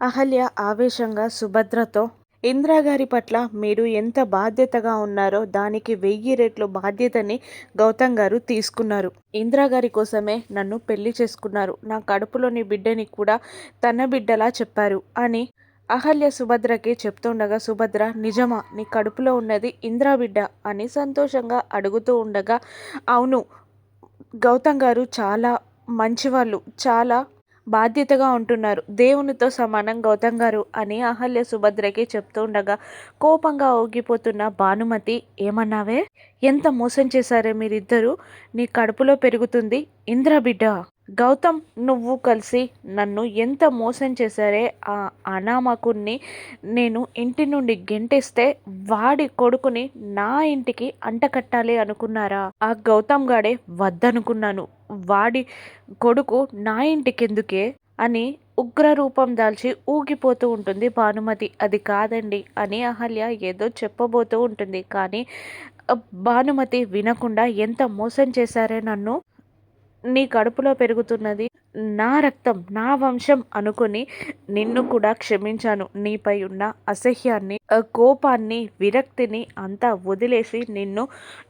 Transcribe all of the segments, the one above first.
అహల్య ఆవేశంగా సుభద్రతో ఇందిరాగారి పట్ల మీరు ఎంత బాధ్యతగా ఉన్నారో దానికి వెయ్యి రెట్లు బాధ్యతని గౌతమ్ గారు తీసుకున్నారు. ఇందిరాగారి కోసమే నన్ను పెళ్ళి చేసుకున్నారు. నా కడుపులోని బిడ్డని కూడా తన బిడ్డలా చెప్పారు అని అహల్య సుభద్రకి చెప్తుండగా సుభద్ర నిజమా? నీ కడుపులో ఉన్నది ఇంద్రా బిడ్డ అని సంతోషంగా అడుగుతూ ఉండగా అవును గౌతమ్ గారు చాలా మంచివాళ్ళు చాలా బాధ్యతగా ఉంటున్నారు. దేవునితో సమానం గౌతమ్ గారు అని అహల్య సుభద్రకి చెప్తూ ఉండగా కోపంగా ఊగిపోతున్న భానుమతి ఏమన్నావే? ఎంత మోసం చేశారే మీరిద్దరూ? నీ కడుపులో పెరుగుతుంది. ఇంద్ర బిడ్డ గౌతమ్ నువ్వు కలిసి నన్ను ఎంత మోసం చేశారే ఆ అనామకుణ్ణి నేను ఇంటి నుండి గెంటేస్తే వాడి కొడుకుని నా ఇంటికి అంటకట్టాలి అనుకున్నారా? ఆ గౌతమ్ గాడే వద్దనుకున్నాను. వాడి కొడుకు నా ఇంటికెందుకే? అని ఉగ్ర రూపం దాల్చి ఊగిపోతూ ఉంటుంది భానుమతి. అది కాదండి అని అహల్య ఏదో చెప్పబోతూ ఉంటుంది. కానీ భానుమతి వినకుండా ఎంత మోసం చేశారే నన్ను? నీ కడుపులో పెరుగుతున్నది నా రక్తం నా వంశం అనుకుని నిన్ను కూడా క్షమించాను. నీపై ఉన్న అసహ్యాన్ని కోపాన్ని విరక్తిని అంతా వదిలేసి నిన్ను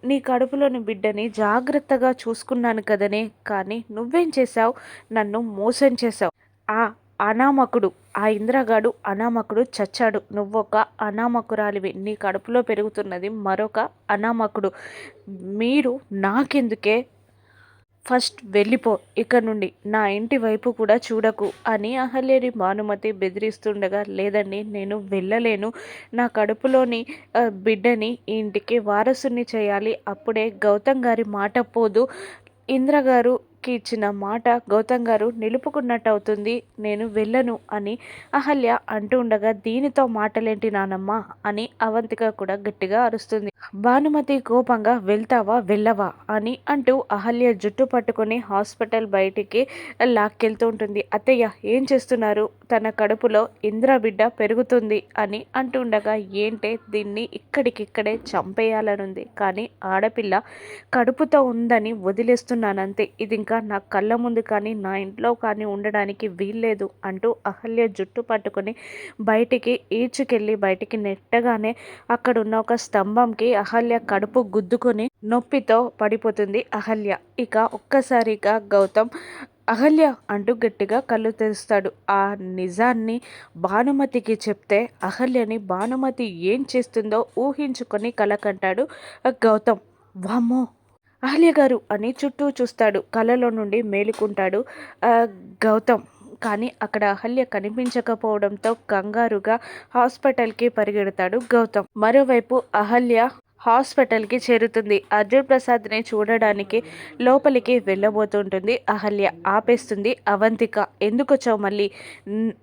నీ కడుపులోని బిడ్డని జాగ్రత్తగా చూసుకున్నాను కదనే. కానీ నువ్వేం చేశావు? నన్ను మోసం చేశావు. ఆ అనామకుడు ఆ ఇంద్రగాడు అనామకుడు చచ్చాడు. నువ్వొక అనామకురాలివి. నీ కడుపులో పెరుగుతున్నది మరొక అనామకుడు. మీరు నాకెందుకే ఫస్ట్ వెళ్ళిపో ఇక్కడ నుండి నా ఇంటి వైపు కూడా చూడకు అని అహల్యని భానుమతి బెదిరిస్తుండగా లేదండి నేను వెళ్ళలేను. నా కడుపులోని బిడ్డని ఇంటికి వారసుని చేయాలి. అప్పుడే గౌతమ్ గారి మాట పోదు. ఇంద్ర గారు కి ఇచ్చిన మాట గౌతమ్ గారు నిలుపుకున్నట్టు అవుతుంది నేను వెళ్ళను అని అహల్య అంటూ ఉండగా దీనితో మాటలేంటి నానమ్మ అని అవంతిక కూడా గట్టిగా అరుస్తుంది. భానుమతి కోపంగా వెళ్తావా వెళ్ళవా అని అంటూ అహల్య జుట్టు పట్టుకుని హాస్పిటల్ బయటికి లాక్కెళ్తూ ఉంటుంది. అత్తయ్య ఏం చేస్తున్నారు? తన కడుపులో ఇంద్ర బిడ్డ పెరుగుతుంది అని అంటుండగా ఏంటే దీన్ని ఇక్కడికిక్కడే చంపేయాలనుంది. కానీ ఆడపిల్ల కడుపుతో ఉందని వదిలేస్తున్నానంతే. ఇది ఇంకా నా కళ్ళ ముందు కానీ నా ఇంట్లో కానీ ఉండడానికి వీల్లేదు అంటూ అహల్య జుట్టు పట్టుకొని బయటికి ఈడ్చుకెళ్ళి బయటికి నెట్టగానే అక్కడున్న ఒక స్తంభంకి అహల్య కడుపు గుద్దుకొని నొప్పితో పడిపోతుంది అహల్య. ఇక ఒక్కసారిగా గౌతమ్ అహల్య అంటూ గట్టిగా కళ్ళు తెరుస్తాడు. ఆ నిజాన్ని భానుమతికి చెప్తే అహల్యని భానుమతి ఏం చేస్తుందో ఊహించుకొని కలకంటాడు గౌతమ్. వామ్మో! అహల్య గారు అని చుట్టూ చూస్తాడు. కలలో నుండి మేలుకుంటాడు గౌతమ్. కానీ అక్కడ అహల్య కనిపించకపోవడంతో కంగారుగా హాస్పిటల్కి పరిగెడతాడు గౌతమ్. మరోవైపు అహల్య హాస్పిటల్కి చేరుతుంది. అర్జున్ ప్రసాద్ని చూడడానికి లోపలికి వెళ్ళబోతుంటుంది. అహల్య ఆపేస్తుంది. అవంతిక ఎందుకు వచ్చావు మళ్ళీ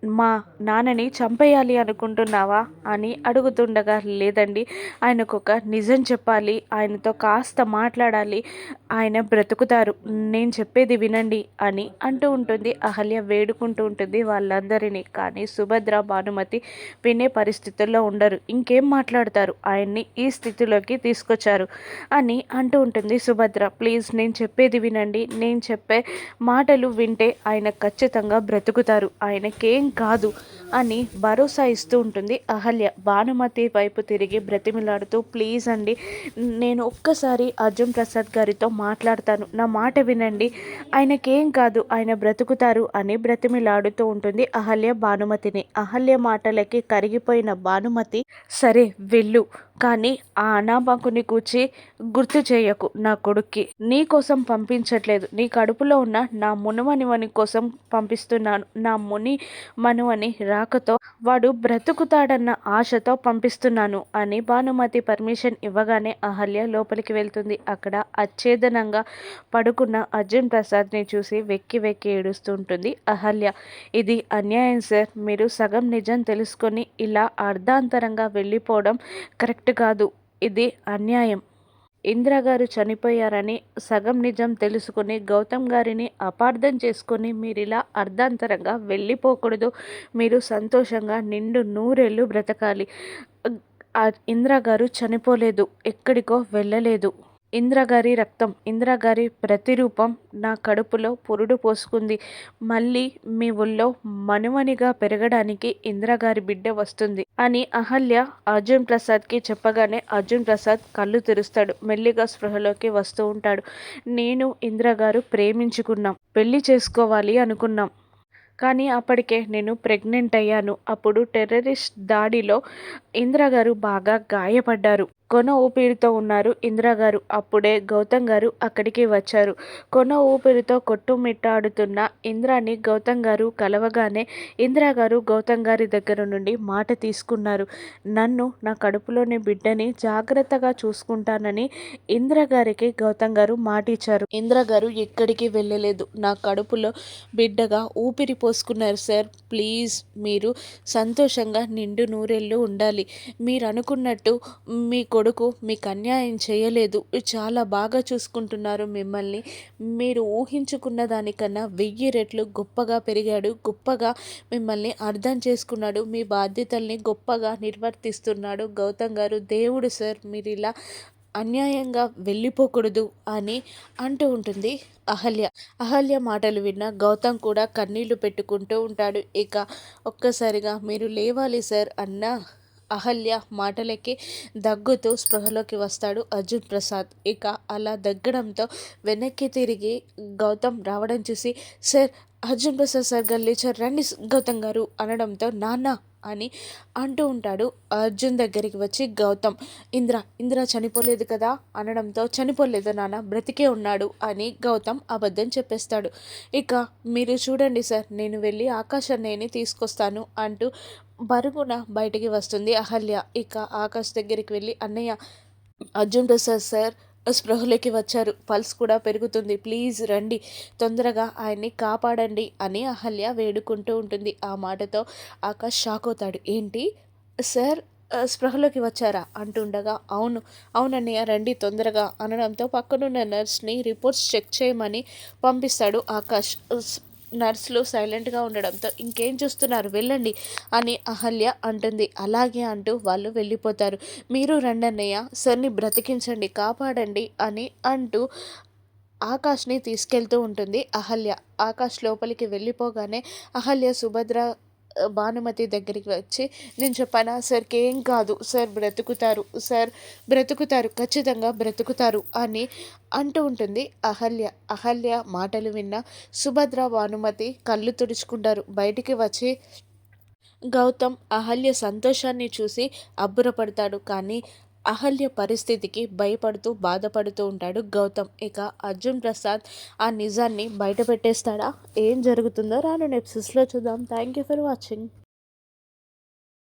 మా నాన్నని చంపేయాలి అనుకుంటున్నావా? అని అడుగుతుండగా లేదండి ఆయనకు ఒక నిజం చెప్పాలి. ఆయనతో కాస్త మాట్లాడాలి. ఆయన బ్రతుకుతారు. నేను చెప్పేది వినండి అని అంటూ ఉంటుంది. అహల్య వేడుకుంటూ ఉంటుంది వాళ్ళందరినీ. కానీ సుభద్ర భానుమతి వినే పరిస్థితుల్లో ఉండరు. ఇంకేం మాట్లాడతారు? ఆయన్ని ఈ స్థితిలో దగ్గరికి తీసుకొచ్చారు అని అంటూ ఉంటుంది సుభద్ర. ప్లీజ్ నేను చెప్పేది వినండి. నేను చెప్పే మాటలు వింటే ఆయన ఖచ్చితంగా బ్రతుకుతారు. ఆయనకేం కాదు అని భరోసా ఇస్తూ ఉంటుంది అహల్య. భానుమతి వైపు తిరిగి బ్రతిమిలాడుతూ ప్లీజ్ అండి నేను ఒక్కసారి అర్జున్ ప్రసాద్ గారితో మాట్లాడతాను. నా మాట వినండి. ఆయనకేం కాదు ఆయన బ్రతుకుతారు అని బ్రతిమిలాడుతూ ఉంటుంది అహల్య భానుమతిని. అహల్య మాటలకి కరిగిపోయిన భానుమతి సరే వెళ్ళు. కానీ ఆ అనామకుని కూర్చి గుర్తు చేయకు నా కొడుక్కి. నీ కోసం పంపించట్లేదు. నీ కడుపులో ఉన్న నా మునుమనివని కోసం పంపిస్తున్నాను. నా ముని మనువని రాకతో వాడు బ్రతుకుతాడన్న ఆశతో పంపిస్తున్నాను అని భానుమతి పర్మిషన్ ఇవ్వగానే అహల్య లోపలికి వెళ్తుంది. అక్కడ అచ్ఛేదనంగా పడుకున్న అర్జున్ ప్రసాద్ని చూసి వెక్కి వెక్కి ఏడుస్తుంటుంది అహల్య. ఇది అన్యాయం సార్. మీరు సగం నిజం తెలుసుకొని ఇలా అర్ధాంతరంగా వెళ్ళిపోవడం కరెక్ట్ కాదు. ఇది అన్యాయం. ఇందిరాగారు చనిపోయారని సగం నిజం తెలుసుకుని గౌతమ్ గారిని అపార్థం చేసుకుని మీరు ఇలా అర్ధాంతరంగా వెళ్ళిపోకూడదు. మీరు సంతోషంగా నిండు నూరేళ్ళు బ్రతకాలి. ఇందిరాగారు చనిపోలేదు. ఎక్కడికో వెళ్ళలేదు. ఇంద్రగారి రక్తం ఇంద్రగారి ప్రతిరూపం నా కడుపులో పురుడు పోసుకుంది. మళ్ళీ మీ ఊళ్ళో మనుమనిగా పెరగడానికి ఇంద్రగారి బిడ్డ వస్తుంది అని అహల్య అర్జున్ ప్రసాద్కి చెప్పగానే అర్జున్ ప్రసాద్ కళ్ళు తెరుస్తాడు. మెల్లిగా స్పృహలోకి వస్తూ ఉంటాడు. నేను ఇంద్రగారు ప్రేమించుకున్నాం పెళ్ళి చేసుకోవాలి అనుకున్నాం. కానీ అప్పటికే నేను ప్రెగ్నెంట్ అయ్యాను. అప్పుడు టెర్రరిస్ట్ దాడిలో ఇంద్రగారు బాగా గాయపడ్డారు. కొన ఊపిరితో ఉన్నారు. ఇందిరాగారు అప్పుడే గౌతమ్ గారు అక్కడికి వచ్చారు. కొన ఊపిరితో కొట్టుమిట్టాడుతున్న ఇంద్రాని గౌతమ్ గారు కలవగానే ఇందిరా గారు గౌతమ్ గారి దగ్గర నుండి మాట తీసుకున్నారు. నన్ను నా కడుపులోని బిడ్డని జాగ్రత్తగా చూసుకుంటానని ఇందిరా గారికి గౌతమ్ గారు మాట ఇచ్చారు ఇందిరా గారు ఎక్కడికి వెళ్ళలేదు. నా కడుపులో బిడ్డగా ఊపిరి పోసుకున్నారు సార్. ప్లీజ్ మీరు సంతోషంగా నిండు నూరెళ్ళు ఉండాలి. మీరు అనుకున్నట్టు మీకు కొడుకు మీకు అన్యాయం చేయలేదు. చాలా బాగా చూసుకుంటున్నారు మిమ్మల్ని. మీరు ఊహించుకున్న దానికన్నా వెయ్యి రెట్లు గొప్పగా పెరిగాడు. గొప్పగా మిమ్మల్ని అర్థం చేసుకున్నాడు. మీ బాధ్యతల్ని గొప్పగా నిర్వర్తిస్తున్నాడు. గౌతమ్ గారు దేవుడు సార్ మీరు ఇలా అన్యాయంగా వెళ్ళిపోకూడదు అని అంటూ ఉంటుంది అహల్య. అహల్య మాటలు విన్న గౌతమ్ కూడా కన్నీళ్ళు పెట్టుకుంటూ ఉంటాడు. ఇక ఒక్కసారిగా మీరు లేవాలి సార్ అన్న అహల్య మాటలకి దగ్గుతూ స్పృహలోకి వస్తాడు అర్జున్ ప్రసాద్. ఇక అలా దగ్గడంతో వెనక్కి తిరిగి గౌతమ్ రావడం చూసి సార్ అర్జున్ ప్రసాద్ సార్ గల్లీచర్ రండి గౌతమ్ గారు అనడంతో నాన్న అని అంటూ ఉంటాడు. అర్జున్ దగ్గరికి వచ్చి గౌతమ్ ఇంద్ర ఇంద్ర చనిపోలేదు కదా? అనడంతో చనిపోలేదు నాన్న బ్రతికే ఉన్నాడు అని గౌతమ్ అబద్ధం చెప్పేస్తాడు. ఇక మీరు చూడండి సార్ నేను వెళ్ళి ఆకాశాన్ని తీసుకొస్తాను అంటూ బరుగున బయటికి వస్తుంది అహల్య. ఇక ఆకాష్ దగ్గరికి వెళ్ళి అన్నయ్య అర్జున్ ప్రసాద్ సార్ స్పృహలోకి వచ్చారు. పల్స్ కూడా పెరుగుతుంది. ప్లీజ్ రండి. తొందరగా ఆయన్ని కాపాడండి అని అహల్య వేడుకుంటూ ఉంటుంది. ఆ మాటతో ఆకాష్ షాక్ అవుతాడు. ఏంటి? సార్ స్పృహలోకి వచ్చారా? అంటుండగా అవును. అవునన్నయ్య రండి తొందరగా అనడంతో పక్కనున్న నర్స్ని రిపోర్ట్స్ చెక్ చేయమని పంపిస్తాడు ఆకాష్. నర్సులు సైలెంట్గా ఉండడంతో ఇంకేం చూస్తున్నారు? వెళ్ళండి అని అహల్య అంటుంది. అలాగే అంటూ వాళ్ళు వెళ్ళిపోతారు. మీరు రండన్నయ్య సర్ని బ్రతికించండి కాపాడండి అని అంటూ ఆకాష్ని తీసుకెళ్తూ ఉంటుంది అహల్య. ఆకాష్ లోపలికి వెళ్ళిపోగానే అహల్య సుభద్ర భానుమతి దగ్గరికి వచ్చి నేను చెప్పానా? సార్కి ఏం కాదు. సార్ బ్రతుకుతారు. సార్ బ్రతుకుతారు. ఖచ్చితంగా బ్రతుకుతారు అని అంటూ ఉంటుంది అహల్య. అహల్య మాటలు విన్న సుభద్ర భానుమతి కళ్ళు తుడుచుకుంటారు. బయటికి వచ్చి గౌతమ్ అహల్య సంతోషాన్ని చూసి అబ్బురపడతాడు. కానీ అహల్య పరిస్థితికి భయపడుతూ బాధపడుతూ ఉంటాడు గౌతమ్. ఇక అర్జున్ ప్రసాద్ ఆ నిజాన్ని బయట పెట్టేస్తాడా ఏం జరుగుతుందో రాను నెప్సిస్లో చూద్దాం. Thank you for watching